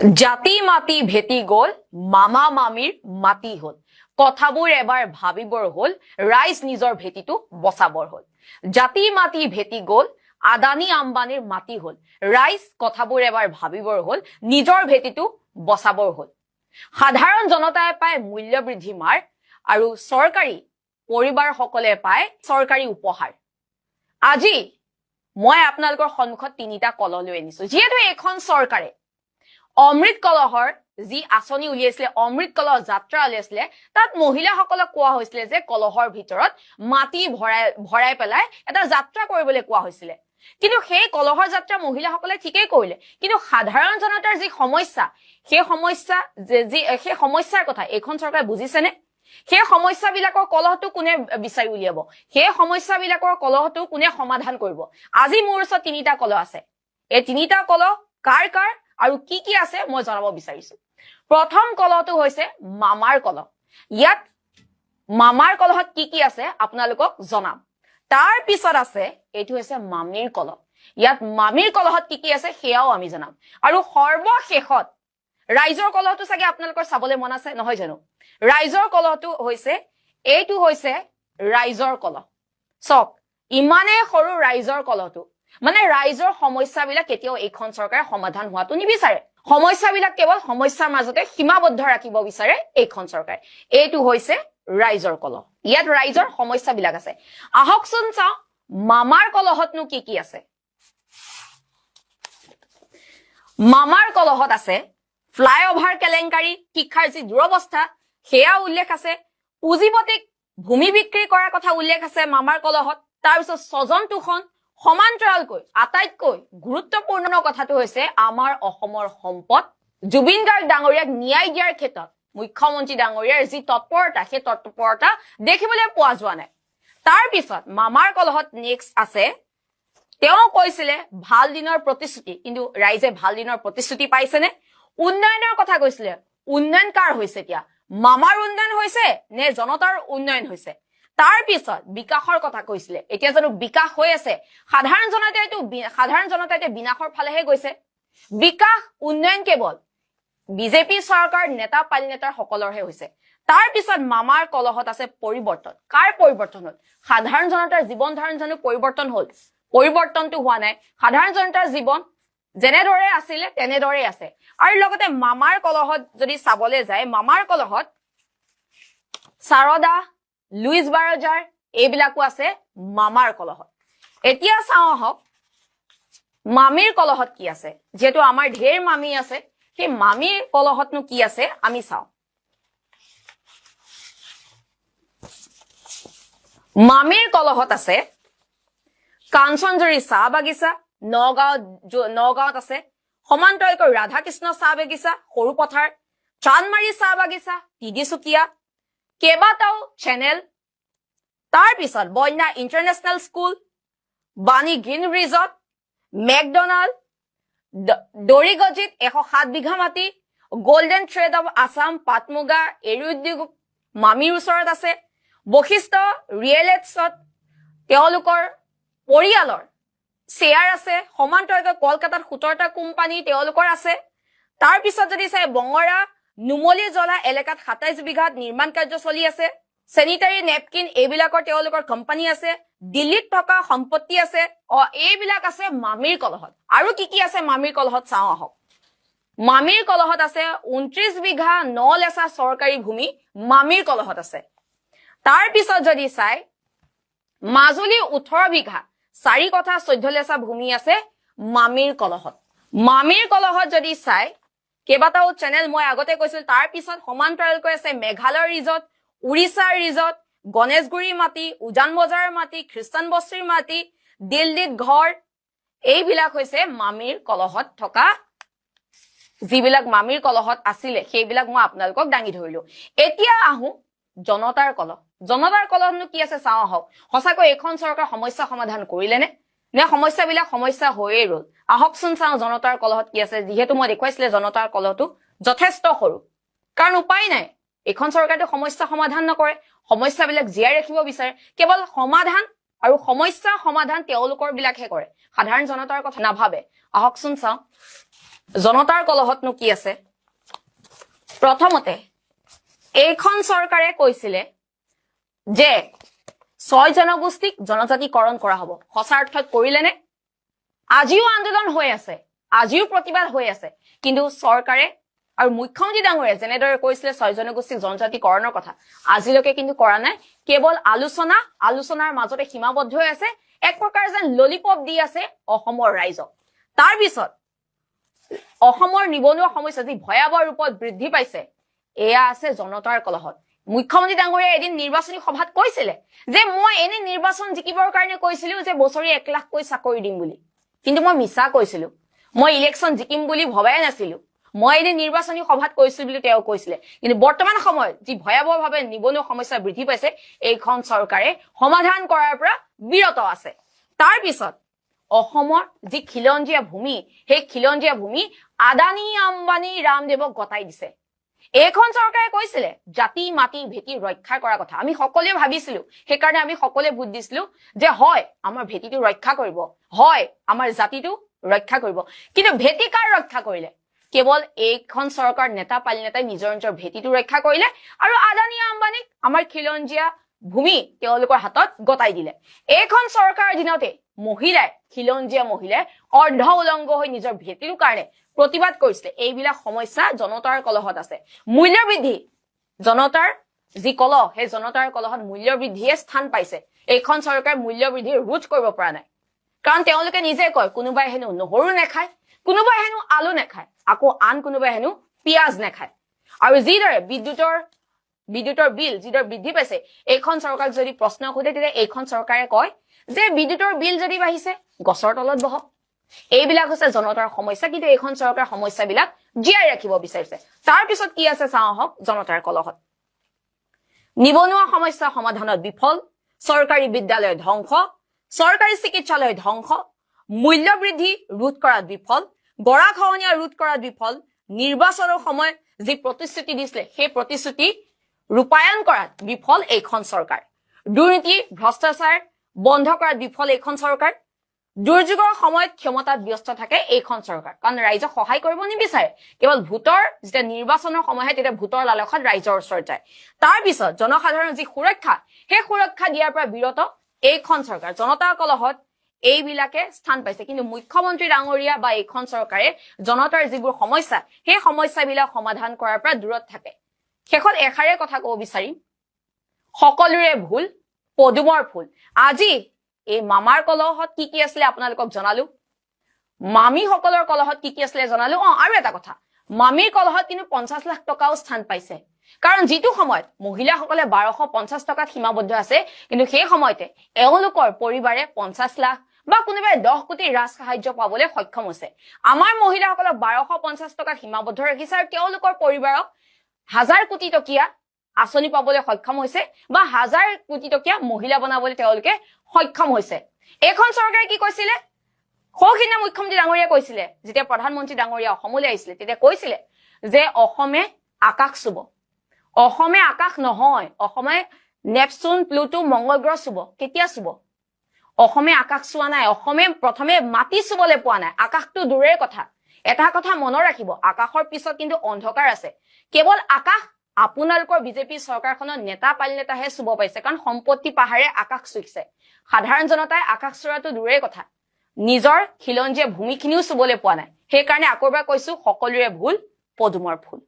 জাতি মাতি ভেটি গল মামা মামীৰ মাটি হল। কথাবোৰ এবাৰ ভাবিবৰ হল ৰাইজ নিজৰ ভেটিটো বচাবৰ হল। জাতি মাতি ভেটি গল আদানী আম্বানীৰ মাটি হল। ৰাইজ কথাবোৰ এবাৰ ভাবিবৰ হল নিজৰ ভেটিটো বচাবৰ হল। সাধাৰণ জনতাই পায় মূল্য বৃদ্ধি মাৰ আৰু চৰকাৰী পৰিবাৰসকলে পায় চৰকাৰী উপহাৰ। আজি মই আপোনালোকৰ সন্মুখত তিনিটা কলহ লৈ আনিছো। যিহেতু এইখন চৰকাৰে অমৃত কলহৰ যি আঁচনি উলিয়াইছিলে অমৃত কলহ যাত্ৰা উলিয়াইছিলে তাত মহিলাসকলক কোৱা হৈছিলে যে কলহৰ ভিতৰত মাটি ভৰাই ভৰাই পেলাই এটা যাত্ৰা কৰিবলৈ কোৱা হৈছিলে। কিন্তু সেই কলহৰ যাত্ৰা মহিলাসকলে ঠিকেই কৰিলে। কিন্তু সাধাৰণ জনতাৰ যি সমস্যা সেই সমস্যা যে- সেই সমস্যাৰ কথা এইখন চৰকাৰে বুজিছেনে? সেই সমস্যাবিলাকৰ কলহটো কোনে বিচাৰি উলিয়াব? সেই সমস্যাবিলাকৰ কলহটো কোনে সমাধান কৰিব? আজি মোৰ ওচৰত তিনিটা কলহ আছে। এই তিনিটা কলহ কাৰ কাৰ? আৰু কি কি আছে মই জনাব বিচাৰিছো। প্ৰথম কলহটো হৈছে মামাৰ কলহ। ইয়াত মামাৰ কলহত কি কি আছে আপোনালোকক জনাম। তাৰ পিছত আছে এইটো হৈছে মামীৰ কলহ। ইয়াত মামীৰ কলহত কি কি আছে সেয়াও আমি জনাম। আৰু সৰ্বশেষত ৰাইজৰ কলহটো চাগে আপোনালোকৰ চাবলৈ মন আছে নহয় জানো? ৰাইজৰ কলহটো হৈছে এইটো হৈছে ৰাইজৰ কলহ। চাওক ইমানেই সৰু ৰাইজৰ কলহটো। মানে ৰাইজৰ সমস্যাবিলাক কেতিয়াও এইখন চৰকাৰে সমাধান হোৱাটো নিবিচাৰে। সমস্যাবিলাক কেৱল সমস্যাৰ মাজতে সীমাবদ্ধ ৰাখিব বিচাৰে এইখন চৰকাৰে। এইটো হৈছে ৰাইজৰ কলহ। ইয়াত ৰাইজৰ সমস্যাবিলাক আছে। আহকচোন চাওঁ মামাৰ কলহতনো কি কি আছে? মামাৰ কলহত আছে ফ্লাইঅভাৰ কেলেংকাৰী শিক্ষাৰ যি দুৰৱস্থা সেয়া উল্লেখ আছে। পুঁজিপতিক ভূমি বিক্ৰী কৰাৰ কথা উল্লেখ আছে মামাৰ কলহত। তাৰপিছত স্বজন তোষণ সমান্তৰালকৈ আটাইতকৈ গুৰুত্বপূৰ্ণ কথাটো হৈছে আমাৰ অসমৰ সম্পদ। জুবিন গাৰ্গ ডাঙৰীয়াক ন্যায় দিয়াৰ ক্ষেত্ৰত মুখ্যমন্ত্ৰী ডাঙৰীয়াৰ যি তৎপৰতা সেই তৎপৰতা দেখিবলৈ পোৱা যোৱা নাই। তাৰ পিছত মামাৰ কলহত নেক্সট আছে তেওঁ কৈছিলে ভাল দিনৰ প্ৰতিশ্ৰুতি কিন্তু ৰাইজে ভাল দিনৰ প্ৰতিশ্ৰুতি পাইছেনে? উন্নয়নৰ কথা কৈছিলে উন্নয়ন কাৰ হৈছে এতিয়া? মামাৰ উন্নয়ন হৈছে নে জনতাৰ উন্নয়ন হৈছে? তাৰ পিছত বিকাশৰ কথা কৈছিলে। এতিয়া জানো বিকাশ হৈ আছে। সাধাৰণ জনতাইতো বি- সাধাৰণ জনতা এতিয়া বিনাশৰ ফালেহে গৈছে। বিকাশ উন্নয়ন কেৱল বিজেপি চৰকাৰ নেতা পালি নেতাৰ সকলৰহে হৈছে। তাৰ পিছত মামাৰ কলহত আছে পৰিৱৰ্তন। কাৰ পৰিৱৰ্তন হল? সাধাৰণ জনতাৰ জীৱন ধাৰণ জানো পৰিৱৰ্তন হল? পৰিৱৰ্তনটো হোৱা নাই। সাধাৰণ জনতাৰ জীৱন যেনেদৰে আছিলে তেনেদৰে আছে। আৰু লগতে মামাৰ কলহত যদি চাবলৈ যায় মামাৰ কলহত চাৰদা লুইচ বাৰজাৰ এইবিলাকো আছে মামাৰ কলহত। এতিয়া চাওঁ আহক মামীৰ কলহত কি আছে? যিহেতু আমাৰ ঢেৰ মামী আছে সেই মামীৰ কলহতনো কি আছে আমি চাওঁ। মামীৰ কলহত আছে কাঞ্চনজুৰি চাহ বাগিচা নগাঁৱত নগাঁৱত আছে সমান্তৰালকৈ ৰাধাকৃষ্ণ চাহ বাগিচা সৰু পথাৰ চান্দমাৰী চাহ বাগিচা তিনিচুকীয়া কেইবাটাও চেনেল তাৰ পিছত বন্যা ইণ্টাৰনেশ্যনেল স্কুল বাণী গ্ৰীণ ব্ৰিজত মেকডনাল্ড দৰিগজিত এশ সাত বিঘা মাটি গল্ডেন থ্ৰেড অৱ আছাম পাট মুগা এৰী উদ্যোগ মামীৰ ওচৰত আছে। বশিষ্ঠ ৰিয়েল এটছত তেওঁলোকৰ পৰিয়ালৰ শ্বেয়াৰ আছে। সমান্তৰালকৈ কলকাতাত সোতৰটা কোম্পানী তেওঁলোকৰ আছে। তাৰ পিছত যদি চাই বঙৰা নুমলী জলা এলেকাত সাতাইশ বিঘাত নিৰ্মাণ কাৰ্য চলি আছে। চেনিটাৰী নেপকিন এইবিলাকৰ তেওঁলোকৰ কোম্পানী আছে। দিল্লীত থকা সম্পত্তি আছে। অ এইবিলাক আছে মামীৰ কলহত। আৰু কি কি আছে মামীৰ কলহত চাওঁ আহক। মামীৰ কলহত আছে ঊনত্ৰিশ বিঘা ন লেচা চৰকাৰী ভূমি মামীৰ কলহত আছে। তাৰ পিছত যদি চাই মাজুলী ওঠৰ বিঘা চাৰি কথা চৈধ্য লেচা ভূমি আছে মামীৰ কলহত। মামীৰ কলহত যদি চাই কেইবাটাও চেনেল মই আগতে কৈছিলো তাৰ পিছত সমান্তৰালকৈ আছে মেঘালয় ৰিজৰ্ট উৰিষ্যাৰ ৰিজৰ্ট গণেশগুৰি মাটি উজান বজাৰৰ মাটি খ্ৰীষ্টান বস্তিৰ মাটি দিল্লীত ঘৰ এইবিলাক হৈছে মামীৰ কলহত থকা যিবিলাক মামীৰ কলহত আছিলে সেইবিলাক মই আপোনালোকক দাঙি ধৰিলো। এতিয়া আহো জনতাৰ কলহ। জনতাৰ কলহনো কি আছে চাওঁ আহক। সঁচাকৈ এইখন চৰকাৰ সমস্যা সমাধান কৰিলেনে? নে সমস্যাবিলাক সমস্যা হৈয়ে ৰল? আহকচোন চাওঁ জনতাৰ কলহত কি আছে যিহেতু মই দেখুৱাইছিলে জনতাৰ কলহটো যথেষ্ট সৰু। কাৰণ উপায় নাই। এইখন চৰকাৰেতো সমস্যা সমাধান নকৰে। সমস্যাবিলাক জীয়াই ৰাখিব বিচাৰে। কেৱল সমাধান আৰু সমস্যা সমাধান তেওঁলোকৰ বিলাকহে কৰে। সাধাৰণ জনতাৰ কথা নাভাবে। আহকচোন চাওঁ জনতাৰ কলহতনো কি আছে। প্ৰথমতে এইখন চৰকাৰে কৈছিলে যে ছয় জনগোষ্ঠীক জনজাতিকৰণ কৰা হ'ব। সঁচা অৰ্থত কৰিলেনে? আজিও আন্দোলন হৈ আছে আজিও প্ৰতিবাদ হৈ আছে। কিন্তু চৰকাৰে আৰু মুখ্যমন্ত্ৰী ডাঙৰীয়াই যেনেদৰে কৈছিলে ছয় জনগোষ্ঠীক জনজাতিকৰণৰ কথা আজিলৈকে কিন্তু কৰা নাই। কেৱল আলোচনা আলোচনাৰ মাজতে সীমাবদ্ধ হৈ আছে। এক প্ৰকাৰ যেন ললিপপ দি আছে অসমৰ ৰাইজক। তাৰ পিছত অসমৰ নিবনুৱা সমস্যা যি ভয়াৱহ ৰূপত বৃদ্ধি পাইছে এয়া আছে জনতাৰ কলহত। মুখ্যমন্ত্ৰী ডাঙৰীয়াই এদিন নিৰ্বাচনী সভাত কৈছিলে যে মই এনে নিৰ্বাচন জিকিবৰ কাৰণে কৈছিলো যে বছৰি এক লাখকৈ চাকৰি দিম বুলি। কিন্তু মই মিছা কৈছিলো। মই ইলেকশ্যন জিকিম বুলি ভবাই নাছিলো। মই এনে নিৰ্বাচনী সভাত কৈছিলো বুলি তেওঁ কৈছিলে। কিন্তু বৰ্তমান সময়ত যি ভয়াৱহভাৱে নিবনুৱা সমস্যা বৃদ্ধি পাইছে এইখন চৰকাৰে সমাধান কৰাৰ পৰা বিৰত আছে। তাৰ পিছত অসমৰ যি খিলঞ্জীয়া ভূমি সেই খিলঞ্জীয়া ভূমি আদানী আম্বানী ৰামদেৱক গতাই দিছে। এইখন চৰকাৰে কৈছিলে জাতি মাটি ভেটি ৰক্ষা কৰাৰ কথা। আমি সকলোৱে ভাবিছিলো সেইকাৰণে আমি সকলোৱে ভোট দিছিলো যে হয় আমাৰ ভেটিটো ৰক্ষা কৰিব হয় আমাৰ জাতিটো ৰক্ষা কৰিব। কিন্তু ভেটি কাৰ ৰক্ষা কৰিলে? কেৱল এইখন চৰকাৰ নেতা পালি নেতাই নিজৰ নিজৰ ভেটিটো ৰক্ষা কৰিলে আৰু আদানী আম্বানীক আমাৰ খিলঞ্জীয়া ভূমি তেওঁলোকৰ হাতত গতাই দিলে। এইখন চৰকাৰৰ দিনতে মহিলাই খিলঞ্জীয়া মহিলাই অৰ্ধ উলংগ হৈ নিজৰ ভেটিৰ কাৰণে প্ৰতিবাদ কৰিছিলে। এইবিলাক সমস্যা জনতাৰ কলহত আছে। মূল্য বৃদ্ধি জনতাৰ যি কলহ সেই জনতাৰ কলহত মূল্য বৃদ্ধিয়ে স্থান পাইছে। এইখন চৰকাৰে মূল্য বৃদ্ধি ৰোধ কৰিব পৰা নাই। কাৰণ তেওঁলোকে নিজে কয় কোনোবাই হেনো নহৰু নাখায় কোনোবাই হেনো আলু নাখায় আকৌ আন কোনোবাই হেনো পিঁয়াজ নাখায়। আৰু যিদৰে বিদ্যুতৰ বিদ্যুতৰ বিল যিদৰে বৃদ্ধি পাইছে এইখন চৰকাৰক যদি প্ৰশ্ন সোধে তেতিয়া এইখন চৰকাৰে কয় যে বিদ্যুতৰ বিল যদি বাঢ়িছে গছৰ তলত বহক। এইবিলাক হৈছে জনতাৰ সমস্যা কিন্তু এইখন চৰকাৰৰ সমস্যাবিলাক জীয়াই ৰাখিব বিচাৰিছে। তাৰ পিছত কি আছে চাওঁ আহক জনতাৰ কলহত। নিবনুৱা সমস্যা সমাধানত বিফল চৰকাৰী বিদ্যালয় ধ্বংস চৰকাৰী চিকিৎসালয় ধ্বংস মূল্য বৃদ্ধি ৰোধ কৰাত বিফল গৰাখহনীয়া ৰোধ কৰাত বিফল নিৰ্বাচনৰ সময়ত যি প্ৰতিশ্ৰুতি দিছিলে সেই প্ৰতিশ্ৰুতি ৰূপায়ণ কৰাত বিফল এইখন চৰকাৰ। দুৰ্নীতি ভ্ৰষ্টাচাৰ বন্ধ কৰাত বিফল এইখন চৰকাৰ। দুৰ্যোগৰ সময়ত ক্ষমতাত ব্যস্ত থাকে এইখন চৰকাৰ। কাৰণ ৰাইজক সহায় কৰিব নিবিচাৰে। কেৱল ভোটৰ যেতিয়া নিৰ্বাচনৰ সময়হে তেতিয়া ভোটৰ লালসাত ৰাইজৰ ওচৰত যায়। তাৰ পিছত জনসাধাৰণৰ যি সুৰক্ষা সেই সুৰক্ষা দিয়াৰ পৰা বিৰত এইখন চৰকাৰ। জনতাৰ কলহত এইবিলাকে স্থান পাইছে। কিন্তু মুখ্যমন্ত্ৰী ডাঙৰীয়া বা এইখন চৰকাৰে জনতাৰ যিবোৰ সমস্যা সেই সমস্যাবিলাক সমাধান কৰাৰ পৰা দূৰত থাকে। শেষত এষাৰে কথা কব বিচাৰিম। সকলোৰে ভুল পদুমৰ ফুল আজি এই মামাৰ কলহত কি কি আছিলে আপোনালোকক জনালো। মামীসকলৰ কলহত কি কি আছিলে জনালো। অ আৰু এটা কথা। মামীৰ কলহত কিন্তু পঞ্চাছ লাখ টকাও স্থান পাইছে। কাৰণ যিটো সময়ত মহিলাসকলে বাৰশ পঞ্চাছ টকাত সীমাবদ্ধ আছে কিন্তু সেই সময়তে এওঁলোকৰ পৰিবাৰে পঞ্চাছ লাখ বা কোনোবাই দহ কোটি ৰাজ সাহায্য পাবলৈ সক্ষম হৈছে। আমাৰ মহিলাসকলক বাৰশ পঞ্চাছ টকাত সীমাবদ্ধ ৰাখিছে আৰু তেওঁলোকৰ পৰিবাৰক হাজাৰ কোটি টকীয়া আঁচনি পাবলৈ সক্ষম হৈছে বা হাজাৰ কোটি টকীয়া মহিলা বনাবলৈ তেওঁলোকে সক্ষম হৈছে। এইখন চৰকাৰে কি কৈছিলে? সৌখিনা মুখ্যমন্ত্ৰী ডাঙৰীয়াই কৈছিলে। যেতিয়া প্ৰধানমন্ত্ৰী ডাঙৰীয়া অসমলৈ আহিছিলে তেতিয়া কৈছিলে যে অসমে আকাশ চুব। অসমে আকাশ নহয় অসমে নেপচুন প্লুটো মংগল গ্ৰহ চুব। কেতিয়া চুব? অসমে আকাশ চোৱা নাই অসমে প্ৰথমে মাটি চুবলৈ পোৱা নাই। আকাশটো দূৰৰে কথা। এটা কথা মনত ৰাখিব আকাশৰ পিছত কিন্তু অন্ধকাৰ আছে। কেৱল আকাশ আপোনালোকৰ বিজেপি চৰকাৰখনৰ নেতা পালি নেতাহে চুব পাইছে কাৰণ সম্পত্তি পাহাৰে আকাশ চুইছে। সাধাৰণ জনতাই আকাশ চোৱাটো দূৰৰে কথা। নিজৰ খিলঞ্জীয়া ভূমিখিনিও চুবলৈ পোৱা নাই। সেইকাৰণে আকৌ এবাৰ কৈছো সকলোৰে ভুল পদুমৰ ফুল